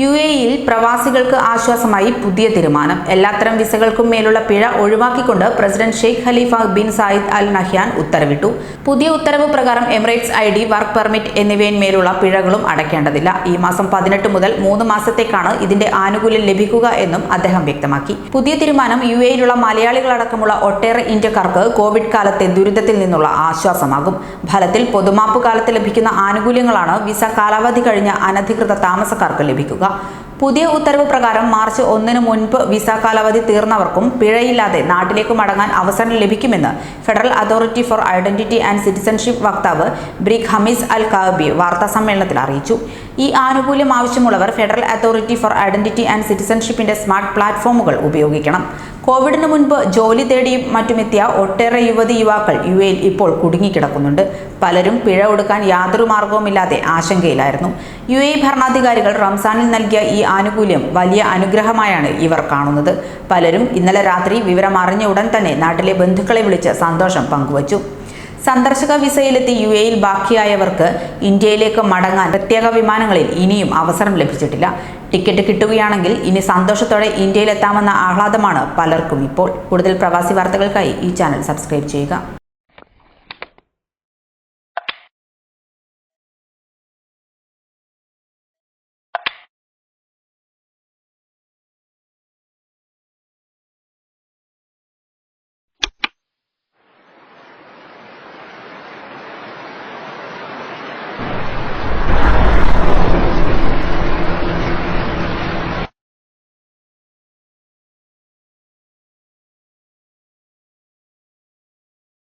U A ഇയിൽ പ്രവാസികൾക്ക് ആശ്വാസമായി പുതിയ തീരുമാനം. എല്ലാത്തരം വിസകൾക്കും മേലുള്ള പിഴ ഒഴിവാക്കിക്കൊണ്ട് president Sheikh Khalifa bin Zayed Al Nahyan ഉത്തരവിട്ടു. പുതിയ ഉത്തരവ് പ്രകാരം Emirates I D work permit എന്നിവയിന്മേലുള്ള പിഴകളും അടയ്ക്കേണ്ടതില്ല. ഈ മാസം പതിനെട്ട് മുതൽ മൂന്ന് മാസത്തേക്കാണ് ഇതിന്റെ ആനുകൂല്യം ലഭിക്കുക എന്നും അദ്ദേഹം വ്യക്തമാക്കി. പുതിയ തീരുമാനം യു എയിലുള്ള മലയാളികളടക്കമുള്ള ഒട്ടേറെ ഇന്ത്യക്കാർക്ക് കോവിഡ് കാലത്തെ ദുരിതത്തിൽ നിന്നുള്ള ആശ്വാസമാകും. ഫലത്തിൽ പൊതുമാപ്പ് കാലത്ത് ലഭിക്കുന്ന ആനുകൂല്യങ്ങളാണ് വിസ കാലാവധി കഴിഞ്ഞ അനധികൃത താമസക്കാർക്ക് ലഭിക്കുക. പുതിയ ഉത്തരവ് പ്രകാരം മാർച്ച് ഒന്നിന് മുൻപ് വിസ കാലാവധി തീർന്നവർക്കും പിഴയില്ലാതെ നാട്ടിലേക്ക് മടങ്ങാൻ അവസരം ലഭിക്കുമെന്ന് Federal Authority for Identity and Citizenship വക്താവ് ബ്രിഖ് ഹമീസ് അൽ കാബി വാർത്താ സമ്മേളനത്തിൽ അറിയിച്ചു. ഈ ആനുകൂല്യം ആവശ്യമുള്ളവർ Federal Authority for Identity and സിറ്റിസൺഷിപ്പിന്റെ smart പ്ലാറ്റ്ഫോമുകൾ ഉപയോഗിക്കണം. കോവിഡിന് മുൻപ് ജോലി തേടിയും മറ്റുമെത്തിയ ഒട്ടേറെ യുവതി യുവാക്കൾ യു എയിൽ ഇപ്പോൾ കുടുങ്ങിക്കിടക്കുന്നുണ്ട്. പലരും പിഴ ഒടുക്കാൻ യാതൊരു മാർഗവുമില്ലാതെ ആശങ്കയിലായിരുന്നു. യു എ ഭരണാധികാരികൾ റംസാനിൽ നൽകിയ ഈ ആനുകൂല്യം വലിയ അനുഗ്രഹമായാണ് ഇവർ കാണുന്നത്. പലരും ഇന്നലെ രാത്രി വിവരം അറിഞ്ഞ ഉടൻ തന്നെ നാട്ടിലെ ബന്ധുക്കളെ വിളിച്ച് സന്തോഷം പങ്കുവച്ചു. സന്ദർശക വിസയിലെത്തി യു എയിൽ ബാക്കിയായവർക്ക് ഇന്ത്യയിലേക്ക് മടങ്ങാൻ പ്രത്യേക വിമാനങ്ങളിൽ ഇനിയും അവസരം ലഭിച്ചിട്ടില്ല. ടിക്കറ്റ് കിട്ടുകയാണെങ്കിൽ ഇനി സന്തോഷത്തോടെ ഇന്ത്യയിലെത്താമെന്ന ആഹ്ലാദമാണ് പലർക്കും ഇപ്പോൾ. കൂടുതൽ പ്രവാസി വാർത്തകൾക്കായി ഈ ചാനൽ സബ്സ്ക്രൈബ് ചെയ്യുക.